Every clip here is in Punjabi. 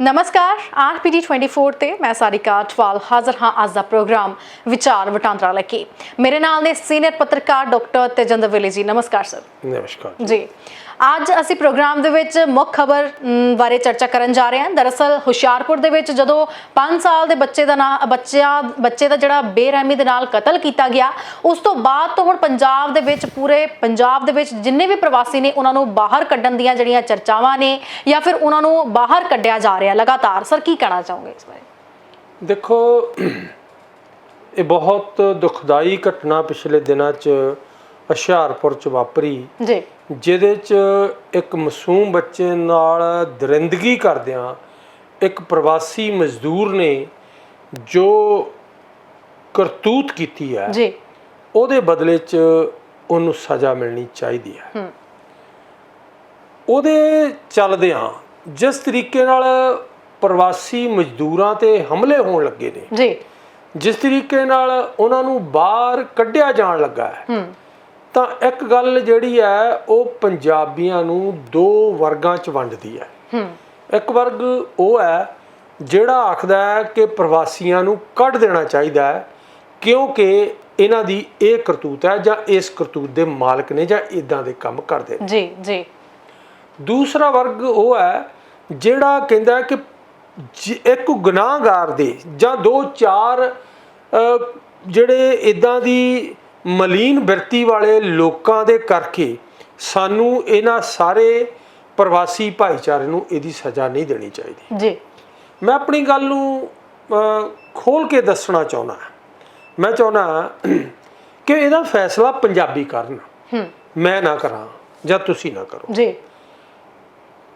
ਨਮਸਕਾਰ ਆਰਪੀਡੀ 24 ਤੇ ਮੈਂ ਸਾਰਿਕਾ ਅਟਵਾਲ ਹਾਜ਼ਰ ਹਾਂ ਅੱਜ ਦਾ ਪ੍ਰੋਗਰਾਮ ਵਿਚਾਰ ਵਟਾਂਦਰਾ ਲੈ ਕੇ ਮੇਰੇ ਨਾਲ ਨੇ ਸੀਨੀਅਰ ਪੱਤਰਕਾਰ ਡਾਕਟਰ ਤੇਜਿੰਦਰ ਵੇਲੇ ਜੀ ਨਮਸਕਾਰ ਸਰ। ਨਮਸਕਾਰ ਜੀ ਅੱਜ ਅਸੀਂ ਪ੍ਰੋਗਰਾਮ ਦੇ ਵਿੱਚ ਮੁੱਖ ਖਬਰ ਬਾਰੇ ਚਰਚਾ ਕਰਨ ਜਾ ਰਹੇ ਹਾਂ। ਦਰਅਸਲ ਹੁਸ਼ਿਆਰਪੁਰ ਦੇ ਵਿੱਚ ਜਦੋਂ 5 ਸਾਲ ਦੇ ਬੱਚੇ ਦਾ ਨਾਂ ਬੱਚਾ ਬੱਚੇ ਦਾ ਜਿਹੜਾ ਬੇਰਹਿਮੀ ਦੇ ਨਾਲ ਕਤਲ ਕੀਤਾ ਗਿਆ, ਉਸ ਤੋਂ ਬਾਅਦ ਤੋਂ ਹੁਣ ਪੰਜਾਬ ਦੇ ਵਿੱਚ ਪੂਰੇ, ਪੰਜਾਬ ਦੇ ਵਿੱਚ ਜਿੰਨੇ ਵੀ ਪ੍ਰਵਾਸੀ ਨੇ, ਉਹਨਾਂ ਨੂੰ ਬਾਹਰ ਕੱਢਣ ਦੀਆਂ ਜਿਹੜੀਆਂ ਚਰਚਾਵਾਂ ਨੇ ਜਾਂ ਫਿਰ ਉਹਨਾਂ ਨੂੰ ਬਾਹਰ ਕੱਢਿਆ ਜਾ ਰਿਹਾ ਲਗਾਤਾਰ। ਸਰ, ਕੀ ਕਹਿਣਾ ਚਾਹੋਗੇ ਇਸ ਬਾਰੇ? ਦੇਖੋ, ਇਹ ਬਹੁਤ ਦੁਖਦਾਈ ਘਟਨਾ ਪਿਛਲੇ ਦਿਨਾਂ 'ਚ ਹੁਸ਼ਿਆਰਪੁਰ 'ਚ ਵਾਪਰੀ। ਜੀ। ਜਿਹਦੇ 'ਚ ਇੱਕ ਮਾਸੂਮ ਬੱਚੇ ਨਾਲ ਦਰਿੰਦਗੀ ਕਰਦਿਆਂ ਇੱਕ ਪ੍ਰਵਾਸੀ ਮਜ਼ਦੂਰ ਨੇ ਜੋ ਕਰਤੂਤ ਕੀਤੀ ਹੈ ਜੀ। ਉਹਦੇ ਬਦਲੇ 'ਚ ਉਹਨੂੰ ਸਜ਼ਾ ਮਿਲਣੀ ਚਾਹੀਦੀ ਹੈ। ਉਹਦੇ ਚੱਲਦਿਆਂ ਜਿਸ ਤਰੀਕੇ ਨਾਲ ਪ੍ਰਵਾਸੀ ਮਜ਼ਦੂਰਾਂ ਤੇ ਹਮਲੇ ਹੋਣ ਲੱਗੇ ਨੇ ਜੀ। ਜਿਸ ਤਰੀਕੇ ਨਾਲ ਉਹਨਾਂ ਨੂੰ ਬਾਹਰ ਕੱਢਿਆ ਜਾਣ ਲੱਗਾ ਹੈ ਹੂੰ। ਤਾਂ ਇੱਕ ਗੱਲ ਜਿਹੜੀ ਹੈ ਉਹ ਪੰਜਾਬੀਆਂ ਨੂੰ ਦੋ ਵਰਗਾਂ 'ਚ ਵੰਡਦੀ ਹੈ। ਹੂੰ। ਇੱਕ ਵਰਗ ਉਹ ਹੈ ਜਿਹੜਾ ਆਖਦਾ ਹੈ ਕਿ ਪ੍ਰਵਾਸੀਆਂ ਨੂੰ ਕੱਢ ਦੇਣਾ ਚਾਹੀਦਾ ਹੈ ਕਿਉਂਕਿ ਇਹਨਾਂ ਦੀ ਇਹ ਕਰਤੂਤ ਹੈ ਜਾਂ ਇਸ ਕਰਤੂਤ ਦੇ ਮਾਲਕ ਨੇ ਜਾਂ ਇਦਾਂ ਦੇ ਕੰਮ ਕਰਦੇ ਨੇ। ਜੀ ਜੀ। ਦੂਸਰਾ ਵਰਗ ਉਹ ਹੈ ਜਿਹੜਾ ਕਹਿੰਦਾ ਕਿ ਇੱਕ ਗੁਨਾਹਗਾਰ ਦੇ ਜਾਂ ਦੋ ਚਾਰ ਜਿਹੜੇ ਇਦਾਂ ਦੀ ਮਲੀਨ ਬਿਰਤੀ ਵਾਲੇ ਲੋਕਾਂ ਦੇ ਕਰਕੇ ਸਾਨੂੰ ਇਹਨਾਂ ਸਾਰੇ ਪ੍ਰਵਾਸੀ ਭਾਈਚਾਰੇ ਨੂੰ ਇਹਦੀ ਸਜ਼ਾ ਨਹੀਂ ਦੇਣੀ ਚਾਹੀਦੀ। ਜੀ। ਮੈਂ ਆਪਣੀ ਗੱਲ ਨੂੰ ਖੋਲ ਕੇ ਦੱਸਣਾ ਚਾਹੁੰਦਾ ਮੈਂ ਚਾਹੁੰਦਾ ਕਿ ਇਹਦਾ ਫੈਸਲਾ ਪੰਜਾਬੀ ਕਰਨ। ਹੂੰ। ਮੈਂ ਨਾ ਕਰਾਂ ਜਾਂ ਤੁਸੀਂ ਨਾ ਕਰੋ। ਜੀ।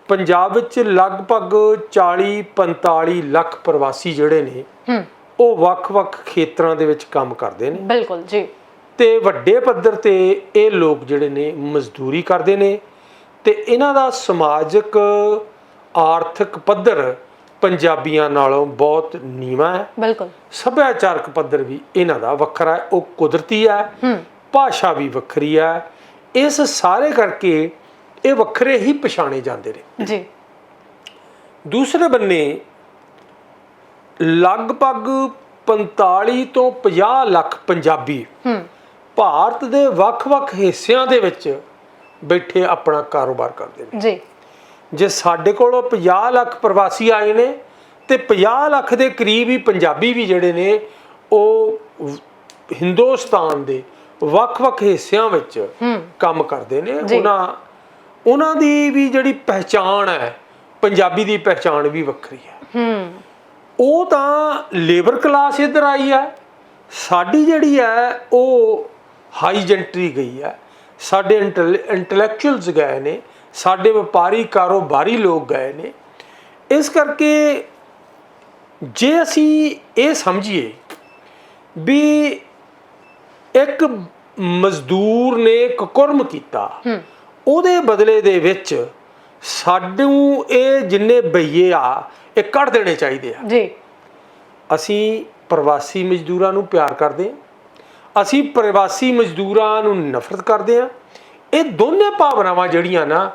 ਪੰਜਾਬ ਵਿੱਚ ਲਗਭਗ 40-45 ਲੱਖ ਪ੍ਰਵਾਸੀ ਜਿਹੜੇ ਨੇ ਹੂੰ। ਉਹ ਵੱਖ-ਵੱਖ ਖੇਤਰਾਂ ਦੇ ਵਿੱਚ ਕੰਮ ਕਰਦੇ ਨੇ। ਬਿਲਕੁਲ ਜੀ। ਤੇ ਵੱਡੇ ਪੱਧਰ ਤੇ ਇਹ ਲੋਕ ਜਿਹੜੇ ਨੇ ਮਜ਼ਦੂਰੀ ਕਰਦੇ ਨੇ ਤੇ ਇਹਨਾਂ ਦਾ ਸਮਾਜਿਕ ਆਰਥਿਕ ਪੱਧਰ ਪੰਜਾਬੀਆਂ ਨਾਲੋਂ ਬਹੁਤ ਨੀਵਾਂ ਹੈ। ਬਿਲਕੁਲ। ਸੱਭਿਆਚਾਰਕ ਪੱਧਰ ਵੀ ਇਹਨਾਂ ਦਾ ਵੱਖਰਾ ਹੈ ਉਹ ਕੁਦਰਤੀ ਹੈ ਭਾਸ਼ਾ ਵੀ ਵੱਖਰੀ ਹੈ। ਇਸ ਸਾਰੇ ਕਰਕੇ ਇਹ ਵੱਖਰੇ ਹੀ ਪਛਾਣੇ ਜਾਂਦੇ ਨੇ। ਜੀ। ਦੂਸਰੇ ਬੰਨੇ ਲਗਭਗ 45 ਤੋਂ 50 ਲੱਖ ਪੰਜਾਬੀ ਹੂੰ। ਭਾਰਤ ਦੇ ਵੱਖ-ਵੱਖ ਹਿੱਸਿਆਂ ਦੇ ਵਿੱਚ ਬੈਠੇ ਆਪਣਾ ਕਾਰੋਬਾਰ ਕਰਦੇ ਨੇ। ਜੀ। ਜੇ ਸਾਡੇ ਕੋਲੋਂ 50 ਲੱਖ ਪ੍ਰਵਾਸੀ ਆਏ ਨੇ ਤੇ 50 ਲੱਖ ਦੇ ਕਰੀਬ ਹੀ ਪੰਜਾਬੀ ਵੀ ਜਿਹੜੇ ਨੇ ਉਹ ਹਿੰਦੁਸਤਾਨ ਦੇ ਵੱਖ-ਵੱਖ ਹਿੱਸਿਆਂ ਵਿੱਚ ਕੰਮ ਕਰਦੇ ਨੇ। ਉਹਨਾਂ ਉਹਨਾਂ ਦੀ ਵੀ ਜਿਹੜੀ ਪਹਿਚਾਣ ਹੈ ਪੰਜਾਬੀ ਦੀ ਪਹਿਚਾਣ ਵੀ ਵੱਖਰੀ ਹੈ। ਹੂੰ। ਉਹ ਤਾਂ ਲੇਬਰ ਕਲਾਸ ਇੱਧਰ ਆਈ ਹੈ। ਸਾਡੀ ਜਿਹੜੀ ਹੈ ਉਹ ਹਾਈ ਜੈਂਟਰੀ ਗਈ ਹੈ। ਸਾਡੇ ਇੰਟੈਲੈਕਚੁਅਲਸ ਗਏ ਨੇ ਸਾਡੇ ਵਪਾਰੀ ਕਾਰੋਬਾਰੀ ਲੋਕ ਗਏ ਨੇ। ਇਸ ਕਰਕੇ ਜੇ ਅਸੀਂ ਇਹ ਸਮਝੀਏ ਵੀ ਇੱਕ ਮਜ਼ਦੂਰ ਨੇ ਕੁਕਰਮ ਕੀਤਾ ਉਹਦੇ ਬਦਲੇ ਦੇ ਵਿੱਚ ਸਾਨੂੰ ਇਹ ਜਿੰਨੇ ਬਈਏ ਆ ਇਹ ਕੱਢ ਦੇਣੇ ਚਾਹੀਦੇ ਆ। ਜੀ। ਅਸੀਂ ਪ੍ਰਵਾਸੀ ਮਜ਼ਦੂਰਾਂ ਨੂੰ ਪਿਆਰ ਕਰਦੇ ਹਾਂ। ਅਸੀਂ ਪ੍ਰਵਾਸੀ ਮਜ਼ਦੂਰਾਂ ਨੂੰ ਨਫ਼ਰਤ ਕਰਦੇ ਹਾਂ। ਇਹ ਦੋਨੇ ਭਾਵਨਾਵਾਂ ਜਿਹੜੀਆਂ ਨਾ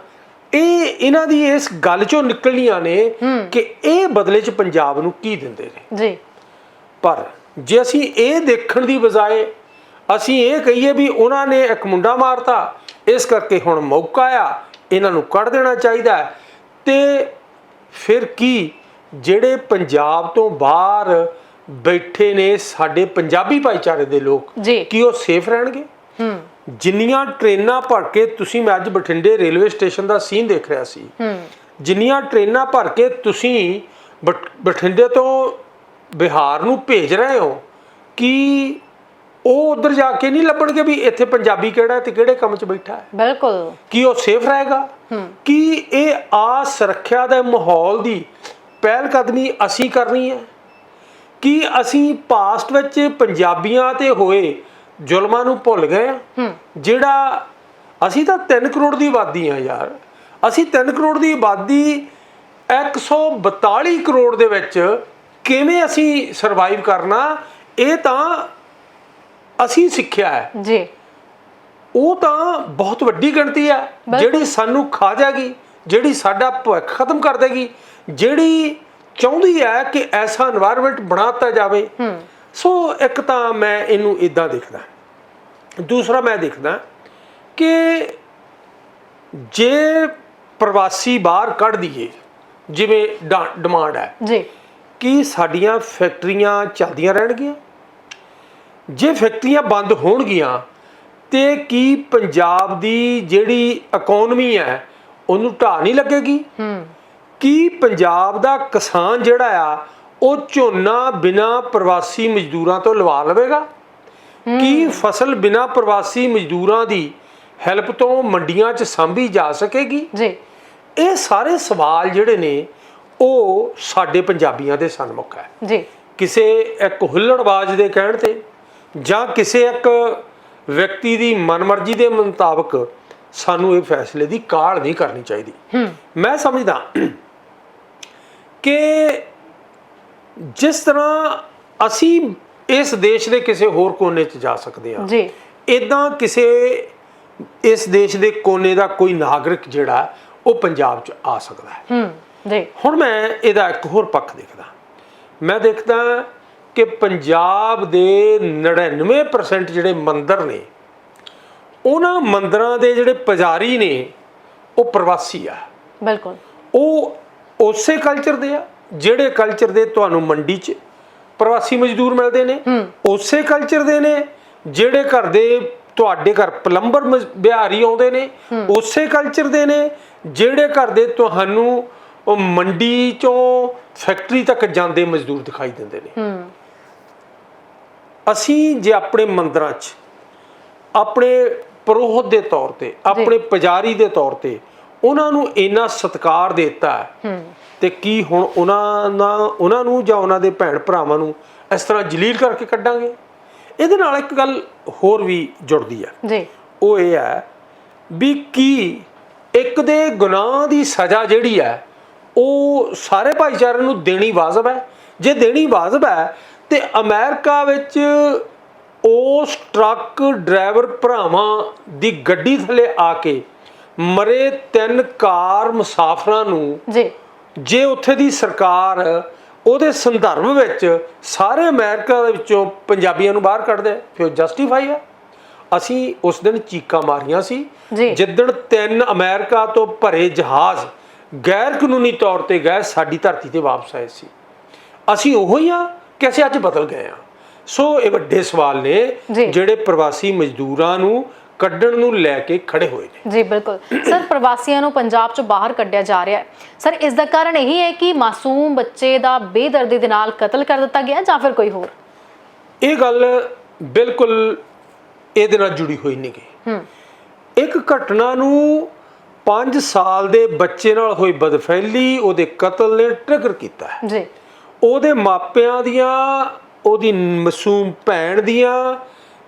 ਇਹ ਇਹਨਾਂ ਦੀ ਇਸ ਗੱਲ ਚੋਂ ਨਿਕਲਣੀਆਂ ਨੇ ਕਿ ਇਹ ਬਦਲੇ 'ਚ ਪੰਜਾਬ ਨੂੰ ਕੀ ਦਿੰਦੇ ਨੇ। ਜੀ। ਪਰ ਜੇ ਅਸੀਂ ਇਹ ਦੇਖਣ ਦੀ ਬਜਾਏ ਅਸੀਂ ਇਹ ਕਹੀਏ ਵੀ ਉਹਨਾਂ ਨੇ ਇੱਕ ਮੁੰਡਾ ਮਾਰਤਾ ਇਸ ਕਰਕੇ ਹੁਣ ਮੌਕਾ ਆ ਇਹਨਾਂ ਨੂੰ ਕੱਢ ਦੇਣਾ ਚਾਹੀਦਾ ਤੇ ਫਿਰ ਕੀ? ਜਿਹੜੇ ਪੰਜਾਬ ਤੋਂ ਬਾਹਰ ਬੈਠੇ ਨੇ ਸਾਡੇ ਪੰਜਾਬੀ ਭਾਈਚਾਰੇ ਦੇ ਲੋਕ। ਜੀ। ਕੀ ਉਹ ਸੇਫ ਰਹਿਣਗੇ? ਹੂੰ। ਜਿੰਨੀਆਂ ਟ੍ਰੇਨਾਂ ਭਰ ਕੇ ਤੁਸੀਂ ਮੈਂ ਅੱਜ ਬਠਿੰਡੇ ਰੇਲਵੇ ਸਟੇਸ਼ਨ ਦਾ ਸੀਨ ਦੇਖ ਰਿਹਾ ਸੀ। ਹੂੰ। ਜਿੰਨੀਆਂ ਟ੍ਰੇਨਾਂ ਭਰ ਕੇ ਤੁਸੀਂ ਬਠ- ਬਠਿੰਡੇ ਤੋਂ ਬਿਹਾਰ ਨੂੰ ਭੇਜ ਰਹੇ ਹੋ ਕਿ ਉਹ ਉਧਰ ਜਾ ਕੇ ਨਹੀਂ ਲੱਭਣਗੇ ਵੀ ਇੱਥੇ ਪੰਜਾਬੀ ਕਿਹੜਾ ਹੈ ਤੇ ਕਿਹੜੇ ਕੰਮ 'ਚ ਬੈਠਾ ਹੈ? ਬਿਲਕੁਲ। ਕੀ ਉਹ ਸੇਫ ਰਹੇਗਾ? ਹੂੰ। ਕੀ ਇਹ ਆ ਸੁਰੱਖਿਆ ਦੇ ਮਾਹੌਲ ਦੀ ਪਹਿਲ ਕਦਮੀ ਅਸੀਂ ਕਰਨੀ ਹੈ? ਕੀ ਅਸੀਂ ਪਾਸਟ ਵਿੱਚ ਪੰਜਾਬੀਆਂ ਤੇ ਹੋਏ ਜ਼ੁਲਮਾਂ ਨੂੰ ਭੁੱਲ ਗਏ? ਹਾਂ। ਜਿਹੜਾ ਅਸੀਂ ਤਾਂ 3 ਕਰੋੜ ਦੀ ਆਬਾਦੀ ਆ ਯਾਰ। ਅਸੀਂ 3 ਕਰੋੜ ਦੀ ਆਬਾਦੀ 142 ਕਰੋੜ ਦੇ ਵਿੱਚ ਕਿਵੇਂ ਅਸੀਂ ਸਰਵਾਈਵ ਕਰਨਾ ਇਹ ਤਾਂ ਅਸੀਂ ਸਿੱਖਿਆ ਹੈ। ਜੀ। ਉਹ ਤਾਂ ਬਹੁਤ ਵੱਡੀ ਗਿਣਤੀ ਹੈ। ਜਿਹੜੀ ਸਾਨੂੰ ਖਾ ਜਾਏਗੀ ਜਿਹੜੀ ਸਾਡਾ ਭਵਿੱਖ ਖਤਮ ਕਰ ਦੇਗੀ ਜਿਹੜੀ ਚਾਹੁੰਦੀ ਹੈ ਕਿ ਐਸਾ এনवायरमेंट ਬਣਾਤਾ ਜਾਵੇ। ਸੋ ਇੱਕ ਤਾਂ ਮੈਂ ਇਹਨੂੰ ਇਦਾਂ ਦੇਖਦਾ। ਦੂਸਰਾ ਮੈਂ ਦੇਖਦਾ ਕਿ ਜੇ ਪ੍ਰਵਾਸੀ ਬਾਹਰ ਕੱਢ ਦਈਏ ਜਿਵੇਂ ਡਿਮਾਂਡ ਹੈ। ਜੀ। ਕੀ ਸਾਡੀਆਂ ਫੈਕਟਰੀਆਂ ਚੱਲਦੀਆਂ ਰਹਿਣਗੀਆਂ? ਜੇ ਫੈਕਟਰੀਆਂ ਬੰਦ ਹੋਣਗੀਆਂ ਤੇ ਕੀ ਪੰਜਾਬ ਦੀ ਜਿਹੜੀ ਇਕਨੋਮੀ ਹੈ ਉਹਨੂੰ ਢਾਹ ਨਹੀਂ ਲੱਗੇਗੀ? ਕੀ ਪੰਜਾਬ ਦਾ ਕਿਸਾਨ ਜਿਹੜਾ ਆ ਉਹ ਝੋਨਾ ਬਿਨਾ ਪ੍ਰਵਾਸੀ ਮਜ਼ਦੂਰਾਂ ਤੋਂ ਲਵਾ ਲਵੇਗਾ? ਕੀ ਫਸਲ ਬਿਨਾ ਪ੍ਰਵਾਸੀ ਮਜ਼ਦੂਰਾਂ ਦੀ ਹੈਲਪ ਤੋਂ ਮੰਡੀਆਂ 'ਚ ਸਾਂਭੀ ਜਾ ਸਕੇਗੀ? ਜੀ। ਇਹ ਸਾਰੇ ਸਵਾਲ ਜਿਹੜੇ ਨੇ ਉਹ ਸਾਡੇ ਪੰਜਾਬੀਆਂ ਦੇ ਸਨਮੁਖ ਹੈ। ਜੀ। ਕਿਸੇ ਇੱਕ ਹੁੱਲੜਬਾਜ਼ ਦੇ ਕਹਿਣ ਤੇ ਜਾਂ ਕਿਸੇ ਇੱਕ ਵਿਅਕਤੀ ਦੀ ਮਨਮਰਜ਼ੀ ਦੇ ਮੁਤਾਬਕ ਸਾਨੂੰ ਇਹ ਫੈਸਲੇ ਦੀ ਕਾਲ ਨਹੀਂ ਕਰਨੀ ਚਾਹੀਦੀ। ਮੈਂ ਸਮਝਦਾ ਕਿ ਜਿਸ ਤਰ੍ਹਾਂ ਅਸੀਂ ਇਸ ਦੇਸ਼ ਦੇ ਕਿਸੇ ਹੋਰ ਕੋਨੇ 'ਚ ਜਾ ਸਕਦੇ ਹਾਂ ਜੀ। ਇਦਾਂ ਕਿਸੇ ਇਸ ਦੇਸ਼ ਦੇ ਕੋਨੇ ਦਾ ਕੋਈ ਨਾਗਰਿਕ ਜਿਹੜਾ ਉਹ ਪੰਜਾਬ 'ਚ ਆ ਸਕਦਾ ਹੈ। ਹੂੰ ਜੀ। ਹੁਣ ਮੈਂ ਇਹਦਾ ਇੱਕ ਹੋਰ ਪੱਖ ਦੇਖਦਾ। ਮੈਂ ਦੇਖਦਾ ਕਿ ਪੰਜਾਬ ਦੇ 99% ਜਿਹੜੇ ਮੰਦਿਰ ਨੇ ਉਹਨਾਂ ਮੰਦਿਰਾਂ ਦੇ ਜਿਹੜੇ ਪੁਜਾਰੀ ਨੇ ਉਹ ਪ੍ਰਵਾਸੀ ਆ। ਬਿਲਕੁਲ। ਉਹ ਉਸੇ ਕਲਚਰ ਦੇ ਆ ਜਿਹੜੇ ਕਲਚਰ ਦੇ ਤੁਹਾਨੂੰ ਮੰਡੀ 'ਚ ਪ੍ਰਵਾਸੀ ਮਜ਼ਦੂਰ ਮਿਲਦੇ ਨੇ ਉਸੇ ਕਲਚਰ ਦੇ ਨੇ ਜਿਹੜੇ ਘਰ ਦੇ ਤੁਹਾਡੇ ਘਰ ਪਲੰਬਰ ਬਿਹਾਰੀ ਆਉਂਦੇ ਨੇ ਉਸੇ ਕਲਚਰ ਦੇ ਨੇ ਜਿਹੜੇ ਘਰ ਦੇ ਤੁਹਾਨੂੰ ਉਹ ਮੰਡੀ ਚੋਂ ਫੈਕਟਰੀ ਤੱਕ ਜਾਂਦੇ ਮਜ਼ਦੂਰ ਦਿਖਾਈ ਦਿੰਦੇ ਨੇ। ਅਸੀਂ ਜੇ ਆਪਣੇ ਮੰਦਰਾਂ 'ਚ ਆਪਣੇ ਪ੍ਰੋਹਤ ਦੇ ਤੌਰ ਤੇ ਆਪਣੇ ਪੁਜਾਰੀ ਦੇ ਤੌਰ ਤੇ ਉਹਨਾਂ ਨੂੰ ਇੰਨਾ ਸਤਿਕਾਰ ਦਿੱਤਾ ਹੈ ਹੂੰ। ਤੇ ਕੀ ਹੁਣ ਉਹਨਾਂ ਦਾ ਉਹਨਾਂ ਨੂੰ ਜਾਂ ਉਹਨਾਂ ਦੇ ਭੈਣ ਭਰਾਵਾਂ ਨੂੰ ਇਸ ਤਰ੍ਹਾਂ ਜਲੀਲ ਕਰਕੇ ਕੱਢਾਂਗੇ? ਇਹਦੇ ਨਾਲ ਇੱਕ ਗੱਲ ਹੋਰ ਵੀ ਜੁੜਦੀ ਹੈ। ਜੀ। ਉਹ ਇਹ ਹੈ ਵੀ ਕੀ ਇੱਕ ਦੇ ਗੁਨਾਹ ਦੀ ਸਜ਼ਾ ਜਿਹੜੀ ਹੈ ਉਹ ਸਾਰੇ ਭਾਈਚਾਰੇ ਨੂੰ ਦੇਣੀ ਵਾਜਬ ਹੈ? ਜੇ ਦੇਣੀ ਵਾਜਬ ਹੈ ਤੇ ਅਮਰੀਕਾ ਵਿੱਚ ਉਸ ਟਰੱਕ ਡਰਾਈਵਰ ਭਰਾਵਾਂ ਦੀ ਗੱਡੀ ਥੱਲੇ ਆ ਕੇ ਮਰੇ ਤਿੰਨ ਕਾਰ ਮੁਸਾਫਰਾਂ ਨੂੰ ਜੀ। ਜੇ ਉੱਥੇ ਦੀ ਸਰਕਾਰ ਉਹਦੇ ਸੰਦਰਭ ਵਿੱਚ ਸਾਰੇ ਅਮਰੀਕਾ ਦੇ ਵਿੱਚੋਂ ਪੰਜਾਬੀਆਂ ਨੂੰ ਬਾਹਰ ਕੱਢ ਦੇ ਫਿਰ ਜਸਟੀਫਾਈ ਆ। ਅਸੀਂ ਉਸ ਦਿਨ ਚੀਕਾਂ ਮਾਰੀਆਂ ਸੀ। ਜਿੱਦਣ ਤਿੰਨ ਅਮਰੀਕਾ ਤੋਂ ਭਰੇ ਜਹਾਜ਼ ਗੈਰ ਕਾਨੂੰਨੀ ਤੌਰ ਤੇ ਗਏ ਸਾਡੀ ਧਰਤੀ ਤੇ ਵਾਪਸ ਆਏ ਸੀ। ਅਸੀਂ ਉਹੋ ਹੀ ਆ ਕਿ ਅਸੀਂ ਅੱਜ ਬਦਲ ਗਏ ਆ। ਸੋ ਇਹ ਵੱਡੇ ਸਵਾਲ ਨੇ। ਜਿਹੜੇ ਪ੍ਰਵਾਸੀ ਮਜ਼ਦੂਰਾਂ ਨੂੰ ਕੱਢਣ ਨੂੰ ਲੈ ਕੇ ਖੜੇ ਹੋਏ ਨੇ। ਜੀ ਬਿਲਕੁਲ। ਸਰ ਪ੍ਰਵਾਸੀਆਂ ਨੂੰ ਪੰਜਾਬ ਚੋਂ ਬਾਹਰ ਕੱਢਿਆ ਜਾ ਰਿਹਾ ਹੈ। ਸਰ ਇਸ ਦਾ ਕਾਰਨ ਇਹੀ ਹੈ ਕਿ ਮਾਸੂਮ ਬੱਚੇ ਦਾ ਬੇਦਰਦੀ ਦੇ ਨਾਲ ਕਤਲ ਕਰ ਦਿੱਤਾ ਗਿਆ ਜਾਂ ਫਿਰ ਕੋਈ ਹੋਰ? ਇਹ ਗੱਲ ਬਿਲਕੁਲ ਇਹਦੇ ਨਾਲ ਜੁੜੀ ਹੋਈ ਨਹੀਂ ਗੀ ਹੂੰ। ਇੱਕ ਘਟਨਾ ਨੂੰ 5 ਸਾਲ ਦੇ ਬੱਚੇ ਨਾਲ ਹੋਈ ਬਦਫੈਲੀ ਉਹਦੇ ਕਤਲ ਨੇ ਟ੍ਰਿਗਰ ਕੀਤਾ ਹੈ। ਜੀ। ਉਹਦੇ ਮਾਪਿਆਂ ਦੀਆਂ ਉਹਦੀ ਮਾਸੂਮ ਭੈਣ ਦੀਆਂ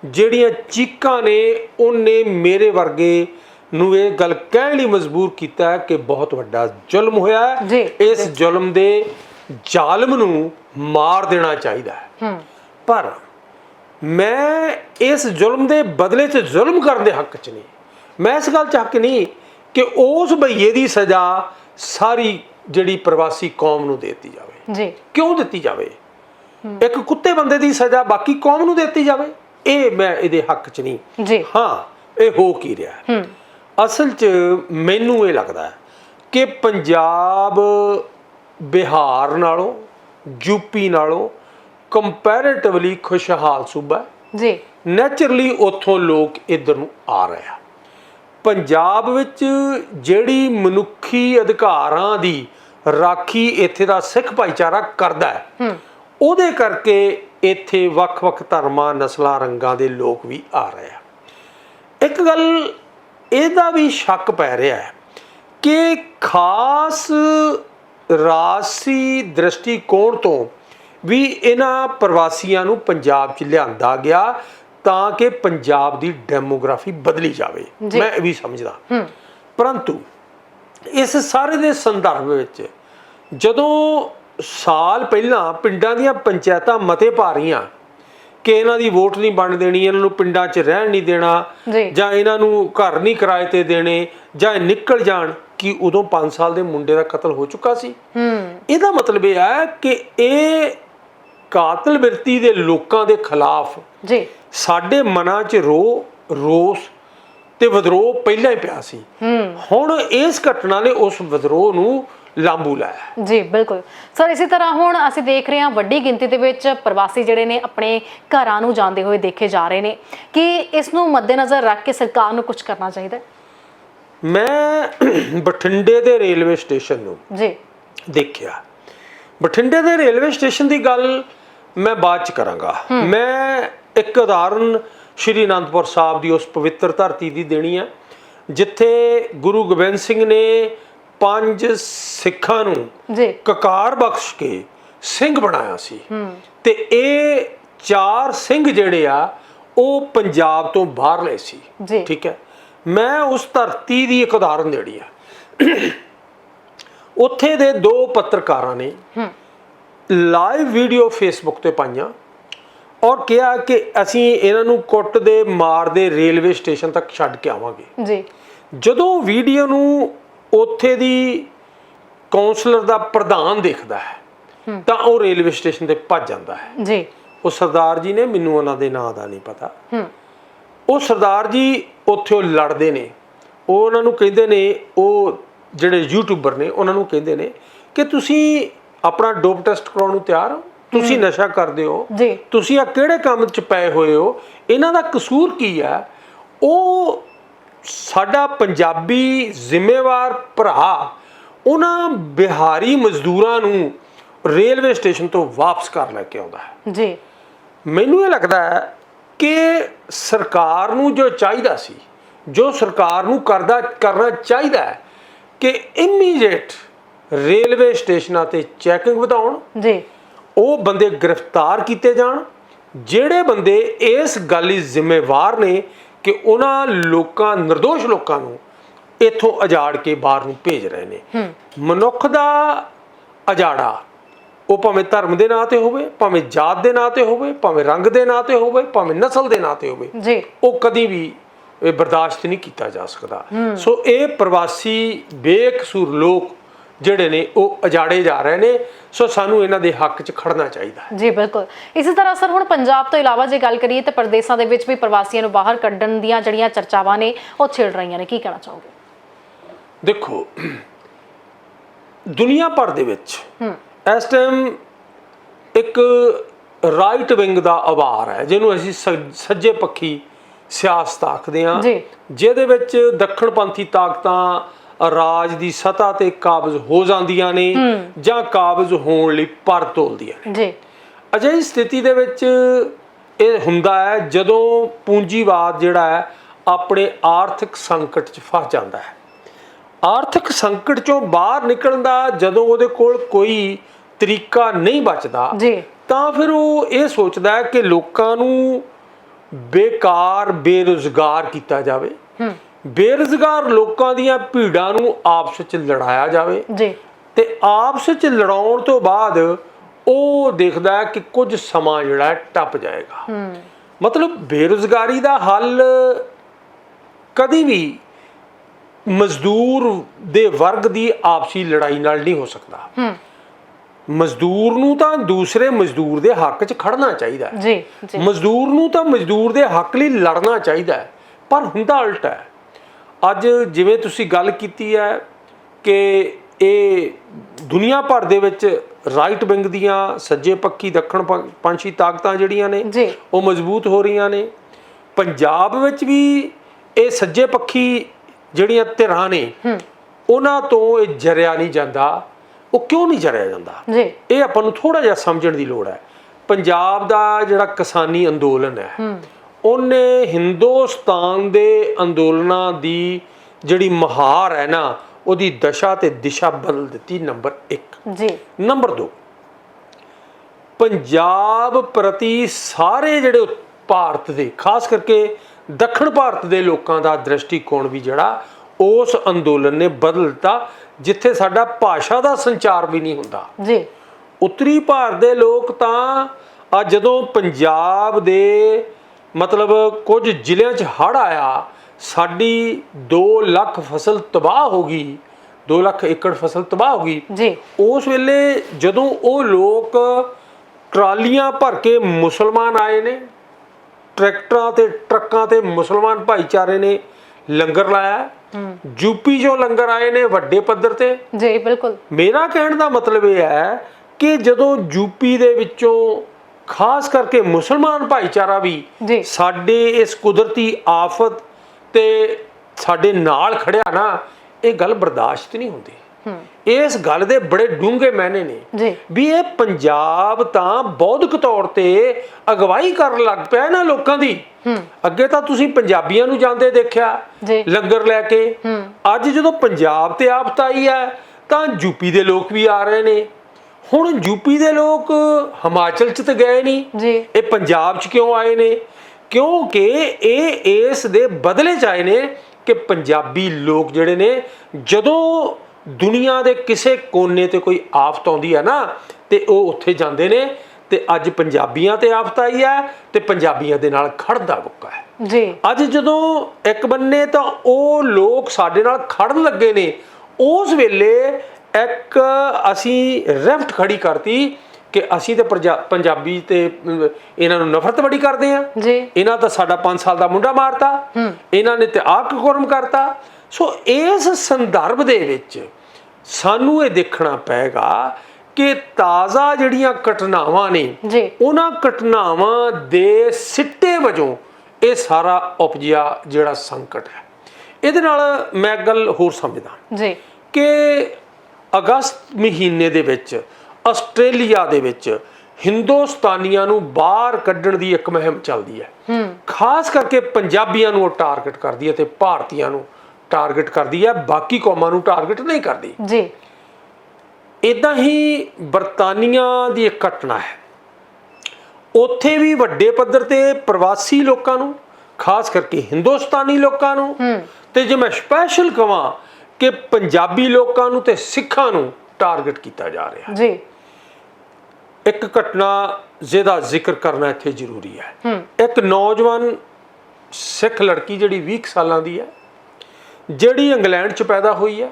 ਜਿਹੜੀਆਂ ਚੀਕਾਂ ਨੇ ਉਹਨੇ ਮੇਰੇ ਵਰਗੇ ਨੂੰ ਇਹ ਗੱਲ ਕਹਿਣ ਲਈ ਮਜਬੂਰ ਕੀਤਾ ਕਿ ਬਹੁਤ ਵੱਡਾ ਜ਼ੁਲਮ ਹੋਇਆ ਹੈ। ਇਸ ਜ਼ੁਲਮ ਦੇ ਜ਼ਾਲਮ ਨੂੰ ਮਾਰ ਦੇਣਾ ਚਾਹੀਦਾ ਹੈ। ਹੂੰ। ਪਰ ਮੈਂ ਇਸ ਜ਼ੁਲਮ ਦੇ ਬਦਲੇ 'ਚ ਜ਼ੁਲਮ ਕਰਨ ਦੇ ਹੱਕ 'ਚ ਨਹੀਂ। ਮੈਂ ਇਸ ਗੱਲ 'ਚ ਹੱਕ ਨਹੀਂ ਕਿ ਉਸ ਭਈਏ ਦੀ ਸਜ਼ਾ ਸਾਰੀ ਜਿਹੜੀ ਪ੍ਰਵਾਸੀ ਕੌਮ ਨੂੰ ਦਿੱਤੀ ਜਾਵੇ। ਜੀ। ਕਿਉਂ ਦਿੱਤੀ ਜਾਵੇ? ਇੱਕ ਕੁੱਤੇ ਬੰਦੇ ਦੀ ਸਜ਼ਾ ਬਾਕੀ ਕੌਮ ਨੂੰ ਦਿੱਤੀ ਜਾਵੇ। ਇਹ ਮੈਂ ਇਹਦੇ ਹੱਕ 'ਚ ਨਹੀਂ। ਜੀ। ਹਾਂ ਇਹ ਹੋ ਕੀ ਰਿਹਾ? ਹੈ। ਅਸਲ 'ਚ ਮੈਨੂੰ ਇਹ ਲੱਗਦਾ ਹੈ ਕਿ ਪੰਜਾਬ ਬਿਹਾਰ ਨਾਲੋਂ ਯੂਪੀ ਨਾਲੋਂ ਕੰਪੈਰੀਟਿਵਲੀ ਖੁਸ਼ਹਾਲ ਸੂਬਾ ਜੀ। ਨੇਚਰਲੀ ਉੱਥੋਂ ਲੋਕ ਇੱਧਰ ਨੂੰ ਆ ਰਹੇ ਆ। ਪੰਜਾਬ ਵਿੱਚ ਜਿਹੜੀ ਮਨੁੱਖੀ ਅਧਿਕਾਰਾਂ ਦੀ ਰਾਖੀ ਇੱਥੇ ਦਾ ਸਿੱਖ ਭਾਈਚਾਰਾ ਕਰਦਾ ਹੈ ਹੂੰ। ਉਹਦੇ ਕਰਕੇ ਇੱਥੇ ਵੱਖ-ਵੱਖ ਧਰਮਾਂ ਨਸਲਾਂ ਰੰਗਾਂ ਦੇ ਲੋਕ ਵੀ ਆ ਰਹੇ ਆ। ਇੱਕ ਗੱਲ ਇਹਦਾ ਵੀ ਸ਼ੱਕ ਪੈ ਰਿਹਾ ਹੈ ਕਿ ਖਾਸ ਰਾਸੀ ਦ੍ਰਿਸ਼ਟੀਕੋਣ ਤੋਂ ਵੀ ਇਹਨਾਂ ਪ੍ਰਵਾਸੀਆਂ ਨੂੰ ਪੰਜਾਬ 'ਚ ਲਿਆਂਦਾ ਗਿਆ ਤਾਂ ਕਿ ਪੰਜਾਬ ਦੀ ਡੈਮੋਗ੍ਰਾਫੀ ਬਦਲੀ ਜਾਵੇ। ਮੈਂ ਇਹ ਵੀ ਸਮਝਦਾ। ਹੂੰ। ਪਰੰਤੂ ਇਸ ਸਾਰੇ ਦੇ ਸੰਦਰਭ ਵਿੱਚ ਜਦੋਂ ਸਾਲ ਪਹਿਲਾਂ ਪਿੰਡਾਂ ਦੀਆਂ ਪੰਚਾਇਤਾਂ ਮਤੇ ਪਾ ਰਹੀਆਂ ਕਿ ਇਹਨਾਂ ਦੀ ਵੋਟ ਨਹੀਂ ਬਣ ਦੇਣੀ ਇਹਨਾਂ ਨੂੰ ਪਿੰਡਾਂ 'ਚ ਰਹਿਣ ਨਹੀਂ ਦੇਣਾ ਜੀ। ਇਹਨਾਂ ਨੂੰ ਘਰ ਨਹੀਂ ਕਿਰਾਏ ਤੇ ਦੇਣੇ ਜਾਂ ਨਿਕਲ ਜਾਣ ਕਿ ਉਦੋਂ 5 ਸਾਲ ਦੇ ਮੁੰਡੇ ਦਾ ਕਤਲ ਹੋ ਚੁੱਕਾ ਸੀ। ਹੂੰ। ਇਹਦਾ ਮਤਲਬ ਇਹ ਹੈ ਕਿ ਇਹ ਕਾਤਲ ਬਿਰਤੀ ਦੇ ਲੋਕਾਂ ਦੇ ਖਿਲਾਫ ਜੀ। ਸਾਡੇ ਮਨਾਂ 'ਚ ਰੋ ਰੋਸ ਤੇ ਵਿਦਰੋਹ ਪਹਿਲਾਂ ਹੀ ਪਿਆ ਸੀ। ਹੁਣ ਇਸ ਘਟਨਾ ਨੇ ਉਸ ਵਿਦਰੋਹ ਨੂੰ ਲਾਂਬੂ ਲਾਇਆ ਜੀ ਬਿਲਕੁਲ। ਸਰ ਇਸੇ ਤਰ੍ਹਾਂ ਹੁਣ ਅਸੀਂ ਦੇਖ ਰਹੇ ਹਾਂ ਵੱਡੀ ਗਿਣਤੀ ਦੇ ਵਿੱਚ ਪ੍ਰਵਾਸੀ ਜਿਹੜੇ ਨੇ ਆਪਣੇ ਘਰਾਂ ਨੂੰ ਜਾਂਦੇ ਹੋਏ ਦੇਖੇ ਜਾ ਰਹੇ ਨੇ। ਕਿ ਇਸ ਨੂੰ ਮੱਦੇਨਜ਼ਰ ਰੱਖ ਕੇ ਸਰਕਾਰ ਨੂੰ ਕੁਝ ਕਰਨਾ ਚਾਹੀਦਾ ਹੈ? ਮੈਂ ਬਠਿੰਡੇ ਦੇ ਰੇਲਵੇ ਸਟੇਸ਼ਨ ਨੂੰ ਜੀ। ਦੇਖਿਆ। ਬਠਿੰਡੇ ਦੇ ਰੇਲਵੇ ਸਟੇਸ਼ਨ ਦੀ ਗੱਲ ਮੈਂ ਬਾਅਦ ਚ ਕਰਾਂਗਾ। ਮੈਂ ਇੱਕ ਉਦਾਹਰਨ ਸ਼੍ਰੀ ਅਨੰਦਪੁਰ ਸਾਹਿਬ ਦੀ ਉਸ ਪਵਿੱਤਰ ਧਰਤੀ ਦੀ ਦੇਣੀ ਹੈ ਜਿੱਥੇ ਗੁਰੂ ਗੋਬਿੰਦ ਸਿੰਘ ਨੇ ਪੰਜ ਸਿੱਖਾਂ ਨੂੰ ਜੀ। ਕਕਾਰ ਬਖਸ਼ ਕੇ ਸਿੰਘ ਬਣਾਇਆ ਸੀ। ਤੇ ਇਹ ਚਾਰ ਸਿੰਘ ਜਿਹੜੇ ਆ ਉਹ ਪੰਜਾਬ ਤੋਂ ਬਾਹਰ ਲਏ ਸੀ। ਠੀਕ ਹੈ। ਮੈਂ ਉਸ ਧਰਤੀ ਦੀ ਇੱਕ ਉਦਾਹਰਨ ਦੇਣੀ ਆ। ਉੱਥੇ ਦੇ ਦੋ ਪੱਤਰਕਾਰਾਂ ਨੇ ਲਾਈਵ ਵੀਡੀਓ ਫੇਸਬੁੱਕ ਤੇ ਪਾਈਆਂ ਔਰ ਕਿਹਾ ਕਿ ਅਸੀਂ ਇਹਨਾਂ ਨੂੰ ਕੁੱਟ ਦੇ ਮਾਰ ਦੇ ਰੇਲਵੇ ਸਟੇਸ਼ਨ ਤੱਕ ਛੱਡ ਕੇ ਆਵਾਂਗੇ। ਜੀ। ਜਦੋਂ ਵੀਡੀਓ ਨੂੰ ਉੱਥੇ ਦੀ ਕਾਉਂਸਲਰ ਦਾ ਪ੍ਰਧਾਨ ਦੇਖਦਾ ਹੈ ਤਾਂ ਉਹ ਰੇਲਵੇ ਸਟੇਸ਼ਨ ਤੇ ਭੱਜ ਜਾਂਦਾ ਹੈ। ਜੀ। ਉਹ ਸਰਦਾਰ ਜੀ ਨੇ ਮੈਨੂੰ ਉਹਨਾਂ ਦੇ ਨਾਂ ਦਾ ਨਹੀਂ ਪਤਾ। ਹੂੰ। ਉਹ ਸਰਦਾਰ ਜੀ ਉੱਥੇ ਉਹ ਲੜਦੇ ਨੇ। ਉਹ ਉਹਨਾਂ ਨੂੰ ਕਹਿੰਦੇ ਨੇ ਉਹ ਜਿਹੜੇ ਯੂਟਿਊਬਰ ਨੇ ਉਹਨਾਂ ਨੂੰ ਕਹਿੰਦੇ ਨੇ ਕਿ ਤੁਸੀਂ ਆਪਣਾ ਡੋਪ ਟੈਸਟ ਕਰਾਉਣ ਨੂੰ ਤਿਆਰ ਹੋ। ਤੁਸੀਂ ਨਸ਼ਾ ਕਰਦੇ ਹੋ। ਜੀ। ਤੁਸੀਂ ਆ ਕਿਹੜੇ ਕੰਮ 'ਚ ਪਏ ਹੋਏ ਹੋ? ਇਹਨਾਂ ਦਾ ਕਸੂਰ ਕੀ ਹੈ? ਉਹ ਸਾਡਾ ਪੰਜਾਬੀ ਜ਼ਿੰਮੇਵਾਰ ਭਰਾ ਉਹਨਾਂ ਬਿਹਾਰੀ ਮਜ਼ਦੂਰਾਂ ਨੂੰ ਰੇਲਵੇ ਸਟੇਸ਼ਨ ਤੋਂ ਵਾਪਸ ਕਰ ਲੈ ਕੇ ਆਉਂਦਾ ਹੈ। ਜੀ। ਮੈਨੂੰ ਇਹ ਲੱਗਦਾ ਹੈ ਕਿ ਸਰਕਾਰ ਨੂੰ ਜੋ ਚਾਹੀਦਾ ਸੀ ਜੋ ਸਰਕਾਰ ਨੂੰ ਕਰਦਾ ਕਰਨਾ ਚਾਹੀਦਾ ਹੈ ਕਿ ਇਮੀਡੀਏਟ ਰੇਲਵੇ ਸਟੇਸ਼ਨਾਂ ਤੇ ਚੈਕਿੰਗ ਵਧਾਉਣ। ਜੀ। ਉਹ ਬੰਦੇ ਗ੍ਰਿਫਤਾਰ ਕੀਤੇ ਜਾਣ। ਜਿਹੜੇ ਬੰਦੇ ਇਸ ਗੱਲ ਲਈ ਜ਼ਿੰਮੇਵਾਰ ਨੇ ਕਿ ਉਹਨਾਂ ਲੋਕਾਂ ਨਿਰਦੋਸ਼ ਲੋਕਾਂ ਨੂੰ ਇੱਥੋਂ ਅਜਾੜ ਕੇ ਬਾਹਰ ਨੂੰ ਭੇਜ ਰਹੇ ਨੇ। ਮਨੁੱਖ ਦਾ ਅਜਾੜਾ ਉਹ ਭਾਵੇਂ ਧਰਮ ਦੇ ਨਾਂ ਤੇ ਹੋਵੇ ਭਾਵੇਂ ਜਾਤ ਦੇ ਨਾਂ ਤੇ ਹੋਵੇ ਭਾਵੇਂ ਰੰਗ ਦੇ ਨਾਂ ਤੇ ਹੋਵੇ ਭਾਵੇਂ ਨਸਲ ਦੇ ਨਾਂ ਤੇ ਹੋਵੇ ਜੀ। ਉਹ ਕਦੀ ਵੀ ਇਹ ਬਰਦਾਸ਼ਤ ਨਹੀਂ ਕੀਤਾ ਜਾ ਸਕਦਾ। ਸੋ ਇਹ ਪ੍ਰਵਾਸੀ ਬੇਕਸੂਰ ਲੋਕ ਜਿਹੜੇ ਨੇ ਉਹ ਅਜਾੜੇ ਜਾ ਰਹੇ ਨੇ ਸੋ ਸਾਨੂੰ ਇਹਨਾਂ ਦੇ ਹੱਕ 'ਚ ਖੜਨਾ ਚਾਹੀਦਾ ਹੈ। ਜੀ ਬਿਲਕੁਲ। ਇਸੇ ਤਰ੍ਹਾਂ ਸਰ ਹੁਣ ਪੰਜਾਬ ਤੋਂ ਇਲਾਵਾ ਜੇ ਗੱਲ ਕਰੀਏ ਤਾਂ ਪ੍ਰਦੇਸ਼ਾਂ ਦੇ ਵਿੱਚ ਵੀ ਪ੍ਰਵਾਸੀਆਂ ਨੂੰ ਬਾਹਰ ਕੱਢਣ ਦੀਆਂ ਜਿਹੜੀਆਂ ਚਰਚਾਵਾਂ ਨੇ ਉਹ ਛਿੜ ਰਹੀਆਂ ਨੇ। ਕੀ ਕਹਿਣਾ ਚਾਹੋਗੇ? ਦੇਖੋ ਦੁਨੀਆ ਭਰ ਦੇ ਵਿੱਚ ਇਸ ਟਾਈਮ ਇੱਕ ਰਾਈਟ ਵਿੰਗ ਦਾ ਆਵਾਰ ਹੈ ਜਿਹਨੂੰ ਅਸੀਂ ਸੱਜੇ ਪੱਖੀ ਸਿਆਸਤ ਆਖਦੇ ਹਾਂ। ਜਿਹਦੇ ਵਿੱਚ ਦੱਖਣਪੰਥੀ ਤਾਕਤਾਂ ਰਾਜ ਦੀ ਸਤਾ ਤੇ ਕਾਬਜ਼ ਹੋ ਜਾਂਦੀਆਂ ਨੇ ਜਾਂ ਕਾਬਜ਼ ਹੋਣ ਲਈ ਪਰ ਤੋਲਦੀਆਂ ਨੇ। ਜੀ। ਅਜਿਹੀ ਸਥਿਤੀ ਦੇ ਵਿੱਚ ਇਹ ਹੁੰਦਾ ਹੈ ਜਦੋਂ ਪੂੰਜੀਵਾਦ ਜਿਹੜਾ ਹੈ ਆਪਣੇ ਆਰਥਿਕ ਸੰਕਟ 'ਚ ਫਸ ਜਾਂਦਾ ਹੈ। ਆਰਥਿਕ ਸੰਕਟ 'ਚੋਂ ਬਾਹਰ ਨਿਕਲਣ ਦਾ ਜਦੋਂ ਉਹਦੇ ਕੋਲ ਕੋਈ ਤਰੀਕਾ ਨਹੀਂ ਬਚਦਾ ਜੀ। ਤਾਂ ਫਿਰ ਉਹ ਇਹ ਸੋਚਦਾ ਹੈ ਕਿ ਲੋਕਾਂ ਨੂੰ ਬੇਕਾਰ ਬੇਰੁਜ਼ਗਾਰ ਕੀਤਾ ਜਾਵੇ। ਬੇਰੁਜ਼ਗਾਰ ਲੋਕਾਂ ਦੀਆਂ ਭੀੜਾਂ ਨੂੰ ਆਪਸ ਵਿੱਚ ਲੜਾਇਆ ਜਾਵੇ ਜੀ। ਤੇ ਆਪਸ ਵਿੱਚ ਲੜਾਉਣ ਤੋਂ ਬਾਅਦ ਉਹ ਦੇਖਦਾ ਹੈ ਕਿ ਕੁਝ ਸਮਾਂ ਜਿਹੜਾ ਟੱਪ ਜਾਏਗਾ। ਮਤਲਬ ਬੇਰੁਜ਼ਗਾਰੀ ਦਾ ਹੱਲ ਕਦੀ ਵੀ ਮਜ਼ਦੂਰ ਦੇ ਵਰਗ ਦੀ ਆਪਸੀ ਲੜਾਈ ਨਾਲ ਨਹੀਂ ਹੋ ਸਕਦਾ। ਮਜ਼ਦੂਰ ਨੂੰ ਤਾਂ ਦੂਸਰੇ ਮਜ਼ਦੂਰ ਦੇ ਹੱਕ 'ਚ ਖੜਨਾ ਚਾਹੀਦਾ ਹੈ। ਜੀ ਜੀ। ਮਜ਼ਦੂਰ ਨੂੰ ਤਾਂ ਮਜ਼ਦੂਰ ਦੇ ਹੱਕ ਲਈ ਲੜਨਾ ਚਾਹੀਦਾ ਹੈ। ਪਰ ਹੁੰਦਾ ਉਲਟ ਹੈ। ਅੱਜ ਜਿਵੇਂ ਤੁਸੀਂ ਗੱਲ ਕੀਤੀ ਹੈ ਕਿ ਇਹ ਦੁਨੀਆ ਭਰ ਦੇ ਵਿੱਚ ਰਾਈਟ ਵਿੰਗ ਦੀਆਂ ਸੱਜੇ ਪੱਖੀ ਦੱਖਣ ਪੰਛੀ ਤਾਕਤਾਂ ਜਿਹੜੀਆਂ ਨੇ। ਉਹ ਮਜ਼ਬੂਤ ਹੋ ਰਹੀਆਂ ਨੇ। ਪੰਜਾਬ ਵਿੱਚ ਵੀ ਇਹ ਸੱਜੇ ਪੱਖੀ ਜਿਹੜੀਆਂ ਧਿਰਾਂ ਨੇ ਉਹਨਾਂ ਤੋਂ ਇਹ ਜਰਿਆ ਨਹੀਂ ਜਾਂਦਾ। ਉਹ ਕਿਉਂ ਨਹੀਂ ਜਰਿਆ ਜਾਂਦਾ? ਜੀ। ਇਹ ਆਪਾਂ ਨੂੰ ਥੋੜਾ ਜਿਹਾ ਸਮਝਣ ਦੀ ਲੋੜ ਹੈ। ਪੰਜਾਬ ਦਾ ਜਿਹੜਾ ਕਿਸਾਨੀ ਅੰਦੋਲਨ ਹੈ। ਉਹਨੇ ਹਿੰਦੁਸਤਾਨ ਦੇ ਅੰਦੋਲਨਾਂ ਦੀ ਜਿਹੜੀ ਮਹਾਰ ਹੈ ਨਾ ਉਹਦੀ ਦਸ਼ਾ ਤੇ ਦਿਸ਼ਾ ਬਦਲ ਦਿੱਤੀ ਨੰਬਰ 1 ਜੀ। ਨੰਬਰ 2 ਪੰਜਾਬ ਪ੍ਰਤੀ ਸਾਰੇ ਜਿਹੜੇ ਭਾਰਤ ਦੇ ਖਾਸ ਕਰਕੇ ਦੱਖਣ ਭਾਰਤ ਦੇ ਲੋਕਾਂ ਦਾ ਦ੍ਰਿਸ਼ਟੀਕੋਣ ਵੀ ਜਿਹੜਾ ਉਸ ਅੰਦੋਲਨ ਨੇ ਬਦਲ ਦਿੱਤਾ ਜਿੱਥੇ ਸਾਡਾ ਭਾਸ਼ਾ ਦਾ ਸੰਚਾਰ ਵੀ ਨਹੀਂ ਹੁੰਦਾ। ਜੀ। ਉੱਤਰੀ ਭਾਰਤ ਦੇ ਲੋਕ ਤਾਂ ਆ ਜਦੋਂ ਪੰਜਾਬ ਦੇ ਮਤਲਬ ਕੁਝ ਜ਼ਿਲ੍ਹਿਆਂ 'ਚ ਹੜ੍ਹ ਆਇਆ ਸਾਡੀ 2 ਲੱਖ ਫਸਲ ਤਬਾਹ ਹੋ ਗਈ 2 ਲੱਖ ਏਕੜ ਫਸਲ ਤਬਾਹ ਹੋ ਗਈ। ਜੀ। ਉਸ ਵੇਲੇ ਜਦੋਂ ਉਹ ਲੋਕ ਟਰਾਲੀਆਂ ਭਰ ਕੇ ਮੁਸਲਮਾਨ ਆਏ ਨੇ ਟਰੈਕਟਰਾਂ ਤੇ ਟਰੱਕਾਂ ਤੇ ਮੁਸਲਮਾਨ ਭਾਈਚਾਰੇ ਨੇ ਲੰਗਰ ਲਾਇਆ। ਯੂਪੀ ਜੋ ਲੰਗਰ ਆਏ ਨੇ ਵੱਡੇ ਪੱਧਰ ਤੇ। ਜੀ ਬਿਲਕੁਲ। ਮੇਰਾ ਕਹਿਣ ਦਾ ਮਤਲਬ ਇਹ ਹੈ ਕਿ ਜਦੋਂ ਯੂਪੀ ਦੇ ਵਿੱਚੋਂ ਖਾਸ ਕਰਕੇ ਮੁਸਲਮਾਨ ਭਾਈਚਾਰਾ ਵੀ ਸਾਡੇ ਇਸ ਕੁਦਰਤੀ ਆਫਤ ਤੇ ਸਾਡੇ ਨਾਲ ਖੜਿਆ ਨਾ ਇਹ ਗੱਲ ਬਰਦਾਸ਼ਤ ਨਹੀਂ ਹੁੰਦੀ। ਇਸ ਗੱਲ ਦੇ ਬੜੇ ਡੂੰਘੇ ਮਾਇਨੇ ਨੇ ਵੀ ਇਹ ਪੰਜਾਬ ਤਾਂ ਬੌਧਿਕ ਤੌਰ ਤੇ ਅਗਵਾਈ ਕਰਨ ਲੱਗ ਪਿਆ ਇਹਨਾਂ ਲੋਕਾਂ ਦੀ। ਅੱਗੇ ਤਾਂ ਤੁਸੀਂ ਪੰਜਾਬੀਆਂ ਨੂੰ ਜਾਂਦੇ ਦੇਖਿਆ। ਲੰਗਰ ਲੈ ਕੇ। ਅੱਜ ਜਦੋਂ ਪੰਜਾਬ ਤੇ ਆਫਤ ਆਈ ਹੈ ਤਾਂ ਯੂਪੀ ਦੇ ਲੋਕ ਵੀ ਆ ਰਹੇ ਨੇ। ਹੁਣ ਯੂਪੀ ਦੇ ਲੋਕ ਹਿਮਾਚਲ ਚ ਤਾਂ ਗਏ ਨਹੀਂ ਜੀ। ਇਹ ਪੰਜਾਬ 'ਚ ਕਿਉਂ ਆਏ ਨੇ? ਕਿਉਂਕਿ ਇਹ ਇਸ ਦੇ ਬਦਲੇ ਚ ਆਏ ਨੇ ਕਿ ਪੰਜਾਬੀ ਲੋਕ ਜਿਹੜੇ ਨੇ ਜਦੋਂ ਦੁਨੀਆ ਦੇ ਕਿਸੇ ਕੋਨੇ ਤੇ ਕੋਈ ਆਫਤ ਆਉਂਦੀ ਹੈ ਨਾ ਤੇ ਉਹ ਉੱਥੇ ਜਾਂਦੇ ਨੇ ਤੇ ਅੱਜ ਪੰਜਾਬੀਆਂ ਤੇ ਆਫਤ ਆਈ ਹੈ ਤੇ ਪੰਜਾਬੀਆਂ ਦੇ ਨਾਲ ਖੜਦਾ ਬੁੱਕਾ ਹੈ। ਜੀ। ਅੱਜ ਜਦੋਂ ਇੱਕ ਬੰਨੇ ਤਾਂ ਉਹ ਲੋਕ ਸਾਡੇ ਨਾਲ ਖੜਨ ਲੱਗੇ ਨੇ ਉਸ ਵੇਲੇ ਇੱਕ ਅਸੀਂ ਰੈਫਟ ਖੜੀ ਕਰਤੀ ਕਿ ਅਸੀਂ ਤੇ ਪੰਜਾ- ਪੰਜਾਬੀ ਤੇ ਇਹਨਾਂ ਨੂੰ ਨਫ਼ਰਤ ਬੜੀ ਕਰਦੇ ਆ ਜੀ। ਇਹਨਾਂ ਤਾਂ ਸਾਡਾ 5 ਸਾਲ ਦਾ ਮੁੰਡਾ ਮਾਰਤਾ। ਇਹਨਾਂ ਨੇ ਤੇ ਆਪ ਕੁਰਮ ਕਰਤਾ। ਸੋ ਇਸ ਸੰਦਰਭ ਦੇ ਵਿੱਚ ਸਾਨੂੰ ਇਹ ਦੇਖਣਾ ਪਏਗਾ ਕਿ ਤਾਜ਼ਾ ਜਿਹੜੀਆਂ ਘਟਨਾਵਾਂ ਨੇ ਜੀ। ਉਹਨਾਂ ਘਟਨਾਵਾਂ ਦੇ ਸਿੱਟੇ ਵਜੋਂ ਇਹ ਸਾਰਾ ਉਪਜਿਆ ਜਿਹੜਾ ਸੰਕਟ ਹੈ। ਇਹਦੇ ਨਾਲ ਮੈਂ ਗੱਲ ਹੋਰ ਸਮਝਦਾ। ਜੀ। ਕਿ ਅਗਸਤ ਮਹੀਨੇ ਦੇ ਵਿੱਚ ਆਸਟ੍ਰੇਲੀਆ ਦੇ ਵਿੱਚ ਹਿੰਦੁਸਤਾਨੀਆਂ ਨੂੰ ਬਾਹਰ ਕੱਢਣ ਦੀ ਇੱਕ ਮੁਹਿੰਮ ਚੱਲਦੀ ਹੈ। ਖਾਸ ਕਰਕੇ ਪੰਜਾਬੀਆਂ ਨੂੰ ਉਹ ਟਾਰਗੇਟ ਕਰਦੀ ਹੈ ਤੇ ਭਾਰਤੀਆਂ ਨੂੰ ਟਾਰਗੇਟ ਕਰਦੀ ਹੈ ਬਾਕੀ ਕੌਮਾਂ ਨੂੰ ਟਾਰਗੇਟ ਨਹੀਂ ਕਰਦੀ। ਜੀ। ਇਦਾਂ ਹੀ ਬਰਤਾਨੀਆ ਦੀ ਇੱਕ ਘਟਨਾ ਹੈ। ਉੱਥੇ ਵੀ ਵੱਡੇ ਪੱਧਰ ਤੇ ਪ੍ਰਵਾਸੀ ਲੋਕਾਂ ਨੂੰ ਖਾਸ ਕਰਕੇ ਹਿੰਦੁਸਤਾਨੀ ਲੋਕਾਂ ਨੂੰ ਤੇ ਜੇ ਮੈਂ ਸਪੈਸ਼ਲ ਕਵਾਂ ਕਿ ਪੰਜਾਬੀ ਲੋਕਾਂ ਨੂੰ ਤੇ ਸਿੱਖਾਂ ਨੂੰ ਟਾਰਗੇਟ ਕੀਤਾ ਜਾ ਰਿਹਾ ਜੀ। ਇੱਕ ਘਟਨਾ ਜਿਹਦਾ ਜ਼ਿਕਰ ਕਰਨਾ ਇੱਥੇ ਜ਼ਰੂਰੀ ਹੈ। ਇੱਕ ਨੌਜਵਾਨ ਸਿੱਖ ਲੜਕੀ ਜਿਹੜੀ 20 ਕੁ ਸਾਲਾਂ ਦੀ ਹੈ ਜਿਹੜੀ ਇੰਗਲੈਂਡ 'ਚ ਪੈਦਾ ਹੋਈ ਹੈ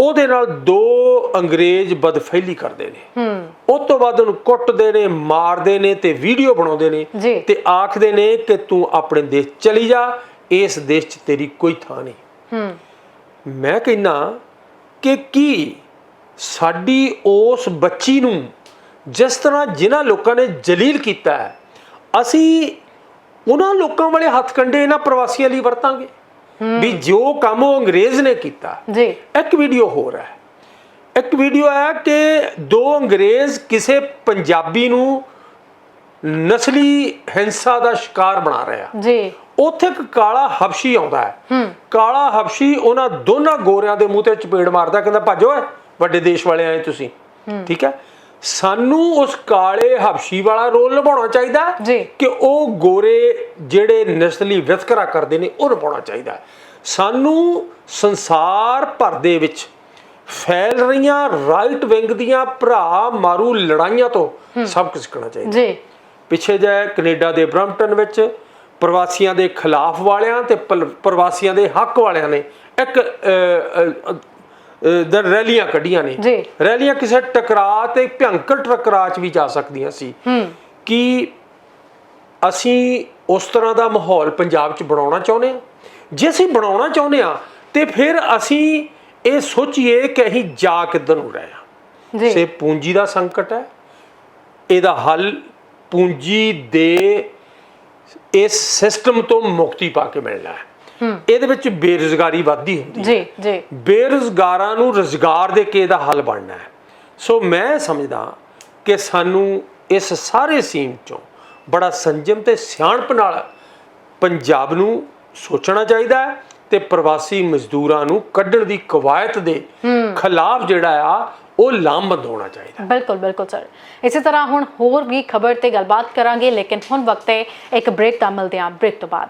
ਉਹਦੇ ਨਾਲ ਦੋ ਅੰਗਰੇਜ਼ ਬਦਫੈਲੀ ਕਰਦੇ ਨੇ। ਉਸ ਤੋਂ ਬਾਅਦ ਉਹਨੂੰ ਕੁੱਟਦੇ ਨੇ ਮਾਰਦੇ ਨੇ ਤੇ ਵੀਡੀਓ ਬਣਾਉਂਦੇ ਨੇ। ਤੇ ਆਖਦੇ ਨੇ ਕਿ ਤੂੰ ਆਪਣੇ ਦੇਸ਼ ਚਲੀ ਜਾ ਇਸ ਦੇਸ਼ 'ਚ ਤੇਰੀ ਕੋਈ ਥਾਂ ਨਹੀਂ। ਹੂੰ। ਮੈਂ ਕਹਿੰਨਾ ਕਿ ਕੀ ਸਾਡੀ ਉਸ ਬੱਚੀ ਨੂੰ ਜਿਸ ਤਰ੍ਹਾਂ ਜਿਨ੍ਹਾਂ ਲੋਕਾਂ ਨੇ ਜਲੀਲ ਕੀਤਾ ਹੈ ਅਸੀਂ ਉਹਨਾਂ ਲੋਕਾਂ ਵਾਲੇ ਹੱਥ ਕੰਡੇ ਇਹਨਾਂ ਪ੍ਰਵਾਸੀਆਂ ਲਈ ਵਰਤਾਂਗੇ। ਵੀ ਜੋ ਕੰਮ ਉਹ ਅੰਗਰੇਜ਼ ਨੇ ਕੀਤਾ। ਜੀ। ਇੱਕ ਵੀਡੀਓ ਹੋਰ ਹੈ। ਇੱਕ ਵੀਡੀਓ ਹੈ ਕਿ ਦੋ ਅੰਗਰੇਜ਼ ਕਿਸੇ ਪੰਜਾਬੀ ਨੂੰ ਨਸਲੀ ਹਿੰਸਾ ਦਾ ਸ਼ਿਕਾਰ ਬਣਾ ਰਿਹਾ ਜੀ। ਉੱਥੇ ਇੱਕ ਕਾਲਾ ਹਬਸ਼ੀ ਆਉਂਦਾ ਹੈ। ਕਾਲਾ ਹਬਸ਼ੀ ਉਹਨਾਂ ਦੋਨਾਂ ਗੋਰਿਆਂ ਦੇ ਮੂੰਹ ਤੇ ਚਪੇੜ ਮਾਰਦਾ ਕਹਿੰਦਾ ਭੱਜੋ ਵੱਡੇ ਦੇਸ਼ ਵਾਲੇ ਆਏ ਤੁਸੀਂ। ਠੀਕ ਹੈ? ਸਾਨੂੰ ਉਸ ਕਾਲੇ ਹਬਸ਼ੀ ਵਾਲਾ ਰੋਲ ਨਿਭਾਉਣਾ ਚਾਹੀਦਾ। ਕਿ ਉਹ ਗੋਰੇ ਜਿਹੜੇ ਨਸਲੀ ਵਿਤਕਰਾ ਕਰਦੇ ਨੇ ਉਹ ਨਿਭਾਉਣਾ ਚਾਹੀਦਾ। ਸਾਨੂੰ ਸੰਸਾਰ ਭਰ ਦੇ ਵਿੱਚ ਫੈਲ ਰਹੀਆਂ ਰਾਈਟ ਵਿੰਗ ਦੀਆਂ ਭਰਾ ਮਾਰੂ ਲੜਾਈਆਂ ਤੋਂ ਸਬਕ ਸਿੱਖਣਾ ਚਾਹੀਦਾ ਜੀ। ਪਿੱਛੇ ਜੇ ਕੈਨੇਡਾ ਦੇ ਬ੍ਰੈਂਪਟਨ ਵਿੱਚ ਪ੍ਰਵਾਸੀਆਂ ਦੇ ਖਿਲਾਫ ਵਾਲਿਆਂ ਤੇ ਪ੍ਰਵਾਸੀਆਂ ਦੇ ਹੱਕ ਵਾਲਿਆਂ ਨੇ ਇੱਕ ਦਰ ਰੈਲੀਆਂ ਕੱਢੀਆਂ ਨੇ। ਰੈਲੀਆਂ ਕਿਸੇ ਟਕਰਾਅ ਤੇ ਭਿਅੰਕਰ ਟਕਰਾਅ 'ਚ ਵੀ ਜਾ ਸਕਦੀਆਂ ਸੀ। ਕਿ ਅਸੀਂ ਉਸ ਤਰ੍ਹਾਂ ਦਾ ਮਾਹੌਲ ਪੰਜਾਬ 'ਚ ਬਣਾਉਣਾ ਚਾਹੁੰਦੇ ਹਾਂ? ਜੇ ਅਸੀਂ ਬਣਾਉਣਾ ਚਾਹੁੰਦੇ ਹਾਂ ਤੇ ਫਿਰ ਅਸੀਂ ਇਹ ਸੋਚੀਏ ਕਿ ਅਸੀਂ ਜਾ ਕਿੱਧਰ ਨੂੰ ਰਹੇ ਹਾਂ। ਜੀ। ਸੇ ਪੂੰਜੀ ਦਾ ਸੰਕਟ ਹੈ। ਇਹਦਾ ਹੱਲ ਪੂੰਜੀ ਦੇ ਇਸ ਸਿਸਟਮ ਤੋਂ ਮੁਕਤੀ ਪਾ ਕੇ ਮਿਲਣਾ ਹੈ। ਇਹਦੇ ਵਿੱਚ ਬੇਰੁਜ਼ਗਾਰੀ ਵੱਧਦੀ ਹੁੰਦੀ ਹੈ। ਜੀ ਜੀ। ਬੇਰੁਜ਼ਗਾਰਾਂ ਨੂੰ ਰੁਜ਼ਗਾਰ ਦੇ ਕੇ ਇਹਦਾ ਹੱਲ ਬਣਨਾ ਹੈ। ਸੋ ਮੈਂ ਸਮਝਦਾ ਕਿ ਸਾਨੂੰ ਇਸ ਸਾਰੇ ਸੀਨ ਚੋਂ ਬੜਾ ਸੰਜਮ ਤੇ ਸਿਆਣਪ ਨਾਲ ਪੰਜਾਬ ਨੂੰ ਸੋਚਣਾ ਚਾਹੀਦਾ ਹੈ ਤੇ ਪ੍ਰਵਾਸੀ ਮਜ਼ਦੂਰਾਂ ਨੂੰ ਕੱਢਣ ਦੀ ਕਵਾਇਤ ਦੇ ਖਿਲਾਫ ਜਿਹੜਾ ਆ ਉਹ ਲਾਮਬੰਦ ਹੋਣਾ ਚਾਹੀਦਾ। ਬਿਲਕੁਲ ਬਿਲਕੁਲ ਸਰ। ਇਸੇ ਤਰ੍ਹਾਂ ਹੁਣ ਹੋਰ ਵੀ ਖਬਰ ਤੇ ਗੱਲਬਾਤ ਕਰਾਂਗੇ, ਲੇਕਿਨ ਹੁਣ ਵਕਤ ਹੈ ਇੱਕ ਬ੍ਰੇਕ ਦਾ ਮਿਲਦੇ ਹਾਂ ਬ੍ਰੇਕ ਤੋਂ ਬਾਅਦ।